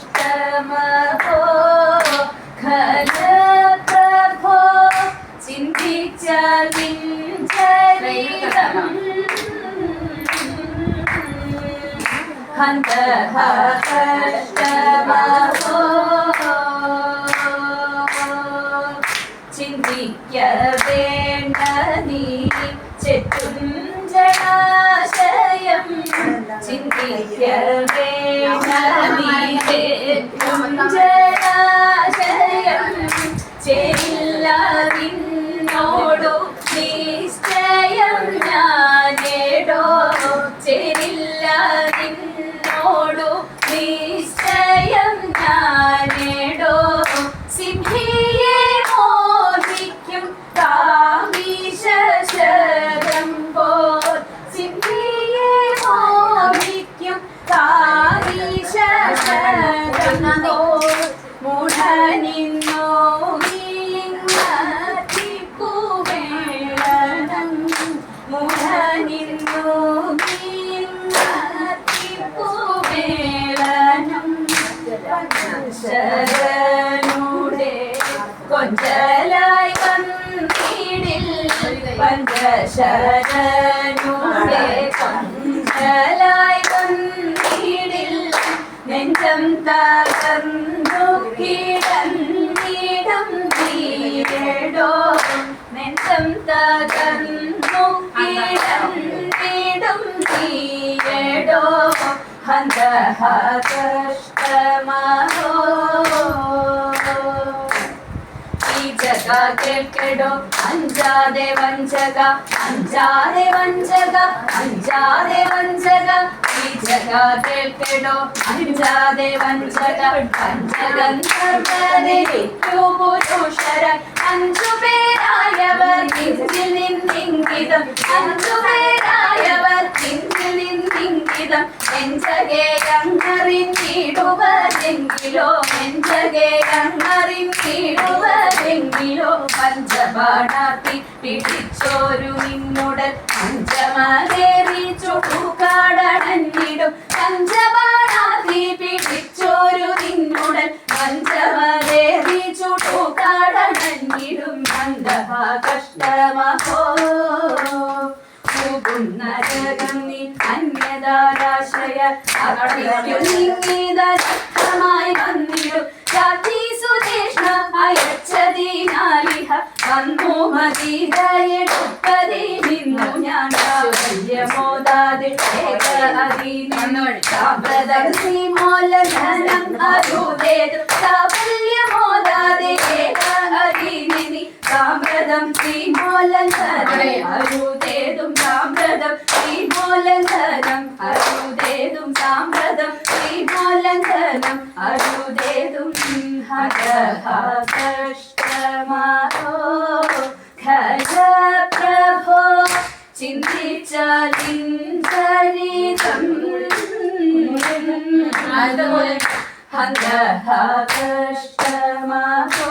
ഹന്തഹകഷ്ടമഹോ ഖലപ്രഭോ ചിന്തിച്ചാൽ ചരിതം ഹന്തഹകഷ്ടമഹോ ചിന്തിക്ക വേണ്ട നീ ചെറ്റും ജലാശയം ചിന്തിക്ക വേണ്ട നീ ചെറ്റും ജലാശയം ചെല്ലാതിന്നോടു നിശ്ചയം ഞാനേടോ. ചെല്ലാതിന്നോടു നിശ്ചയം ഞാനേടോ. സിദ്ധിയെ കൊഞ്ചലായി വന്നിടിൽ നെഞ്ചം തകർന്നു കിടന്നിടം നെഞ്ചം തകർന്നു കിടന്നിടം തീരടോ ഹന്തഹ കഷ്ടമഹോ ഈ ജഗ കേൾക്കടോ അഞ്ചാതെ വഞ്ചക അഞ്ചാതെ വഞ്ചക അഞ്ചാതെ വഞ്ചക. ഈ ജഗ കേൾക്കടോ അഞ്ചാതെ വഞ്ചക പഞ്ചഗന്ധർവരുഷര അഞ്ചു പേരായവർ നെഞ്ചിൽ അഞ്ചു പേരായവർ നെഞ്ചിൽ നിന്നിങ്കിതം നെഞ്ചകെ അങ്ങറിഞ്ഞിടുവതെങ്കിലോ പഞ്ചപാടാത്തി പിടിച്ചോരു നിന്നുടൽ. പഞ്ചമകേറി ചുടുകാടണഞ്ഞിടും പഞ്ചപാടാത്തി പിടിച്ചോരു നിന്നുടൽ. പഞ്ചമകേറി ചുടുകാടണഞ്ഞിടും അന്ധഹ കഷ്ടമഹോ നരകം നീ അന്യതാരാശ്രയ അർപ്പിക്കുന്നിതമായി വന്നിടും രാത്രി സുതേഷ്ണ അയച്ചതിനാലിഹ. വന്നു മതീതയെടുപ്പതി നിന്നു ഞാൻ കാവല്യമോദാതെ ശ്രീമോലധനം അരുതേതു. കാവല്യമോദാതെ ഹരിനിധി സാമ്രതം ശ്രീമോലധനം അരുതേതും. സാമ്രതം ശ്രീമോലധനം അരുതേതും സാമ്രതം ശ്രീമോലധനം അരുതേതും ഹരഹ കഷ്ടമാരോ ഖര പ്രഭോ ചിന്തിച്ചാലിന്തരിതം ഹന്തഹ കഷ്ടമാരോ